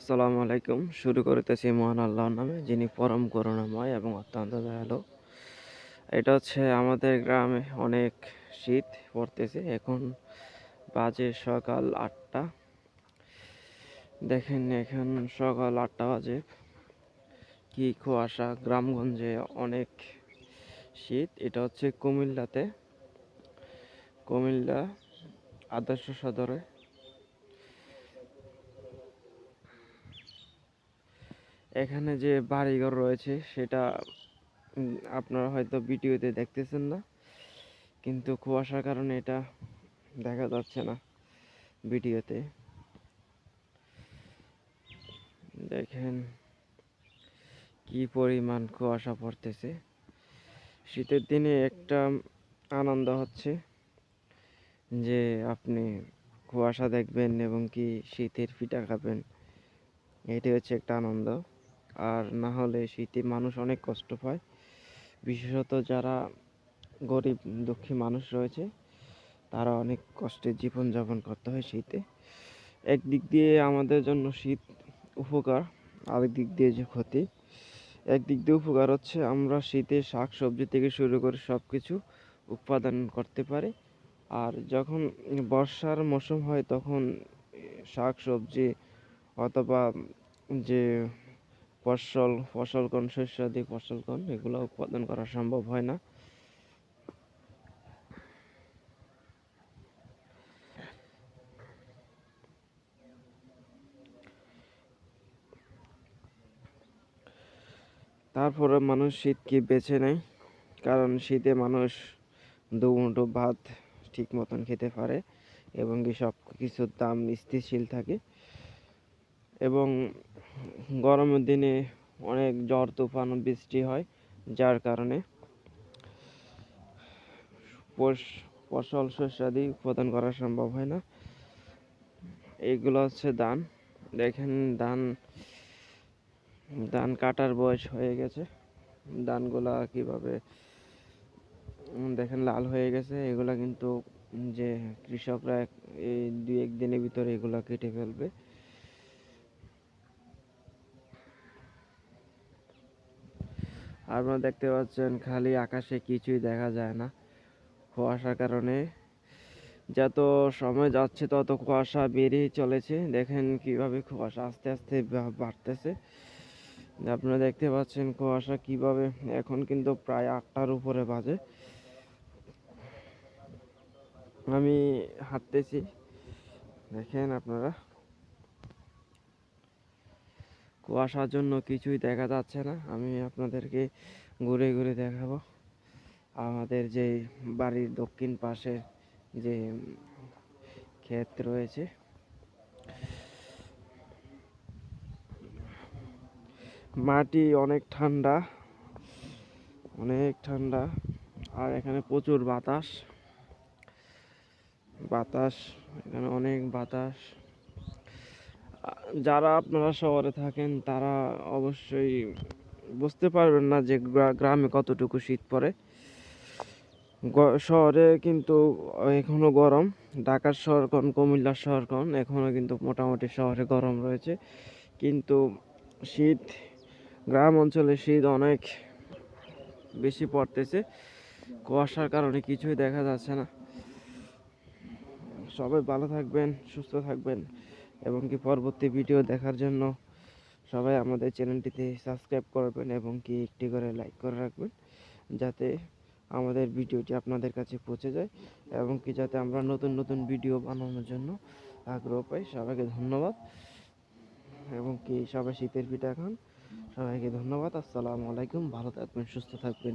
আসসালামু আলাইকুম। শুরু করিতেছি মহান আল্লাহর নামে, যিনি পরম করুণাময় এবং অত্যন্ত দয়ালু। এটা হচ্ছে আমাদের গ্রামে অনেক শীত পড়তেছে। এখন বাজে সকাল আটটা। দেখেন এখন সকাল আটটা বাজে। কি কুয়াশা, গ্রামগঞ্জে অনেক শীত। এটা হচ্ছে কুমিল্লাতে। কুমিল্লা আদর্শ সদরে। এখানে যে বাড়িঘর রয়েছে, সেটা আপনারা হয়তো ভিডিওতে দেখতেছেন না। কিন্তু কুয়াশার কারণে এটা দেখা যাচ্ছে না ভিডিওতে। দেখেন কি পরিমাণ কুয়াশা পড়তেছে। শীতের দিনে একটা আনন্দ হচ্ছে যে আপনি কুয়াশা দেখবেন এবং কি শীতের পিঠা খাবেন। এটাই হচ্ছে একটা আনন্দ। আর না হলে শীতে মানুষ অনেক কষ্ট পায়। বিশেষত যারা গরিব, দুঃখী মানুষ রয়েছে, তারা অনেক কষ্টে জীবনযাপন করতে হয় শীতে। একদিক দিয়ে আমাদের জন্য শীত উপকার, আরেক দিক দিয়ে যে ক্ষতি। একদিক দিয়ে উপকার হচ্ছে আমরা শীতে শাক সবজি থেকে শুরু করে সব কিছু উৎপাদন করতে পারি। আর যখন বর্ষার মৌসুম হয়, তখন শাক সবজি অথবা যে ফসল ফসল কোন শস্যাদি ফসল কোন, এগুলো উৎপাদন করা সম্ভব হয় না। তারপরে মানুষ শীতকে বেছে নেয়? কারণ শীতে মানুষ দুমুঠো ভাত ঠিক মতন খেতে পারে এবং সব কিছুর দাম স্থিতিশীল থাকে। এবং গরমের দিনে অনেক ঝড় তুফান বৃষ্টি হয়, যার কারণে ফস- ফসল শস্যাদি উৎপাদন করা সম্ভব হয় না। এইগুলো হচ্ছে ধান। দেখেন ধান ধান কাটার বয়স হয়ে গেছে। ধানগুলা কীভাবে, দেখেন লাল হয়ে গেছে। এগুলা কিন্তু যে কৃষকরা এই দুই এক দিনের ভিতরে এগুলা কেটে ফেলবে। আপনারা দেখতে পাচ্ছেন খালি আকাশে কিছুই দেখা যায় না। কুয়াশার কারণে যত সময় যাচ্ছে তত কুয়াশা বেড়েই চলেছে। দেখেন কীভাবে কুয়াশা আস্তে আস্তে বাড়তেছে। আপনারা দেখতে পাচ্ছেন কুয়াশা কীভাবে এখন কিন্তু প্রায় আটটার উপরে বাজে। আমি হাঁটতেছি। দেখেন আপনারা। কুয়াশার জন্য কিছুই দেখা যাচ্ছে না। আমি আপনাদেরকে ঘুরে ঘুরে দেখাবো। আমাদের যে বাড়ির দক্ষিণ পাশে যে ক্ষেত রয়েছে, মাটি অনেক ঠান্ডা অনেক ঠান্ডা, আর এখানে প্রচুর বাতাস। বাতাস, এখানে অনেক বাতাস। যারা আপনারা শহরে থাকেন, তারা অবশ্যই বুঝতে পারবেন না যে গ্রা- গ্রামে কতটুকু শীত পড়ে। শহরে কিন্তু এখনও গরম। ঢাকার শহর কোন, কুমিল্লার শহর কোন, এখনও কিন্তু মোটামুটি শহরে গরম রয়েছে। কিন্তু শীত, গ্রাম অঞ্চলে শীত অনেক বেশি পড়তেছে। কুয়াশার কারণে কিছুই দেখা যাচ্ছে না। সবাই ভালো থাকবেন, সুস্থ থাকবেন। এবং কি পরবর্তী ভিডিও দেখার জন্য সবাই আমাদের চ্যানেলটিতে সাবস্ক্রাইব করবেন এবং কি একটি করে লাইক করে রাখবেন, যাতে আমাদের ভিডিওটি আপনাদের কাছে পৌঁছে যায় এবং কি যাতে আমরা নতুন নতুন ভিডিও বানানোর জন্য আগ্রহ পাই। সবাইকে ধন্যবাদ। এবং কি সবাই শীতের পিঠা খান। সবাইকে ধন্যবাদ। আসসালামু আলাইকুম। ভালো থাকবেন, সুস্থ থাকবেন।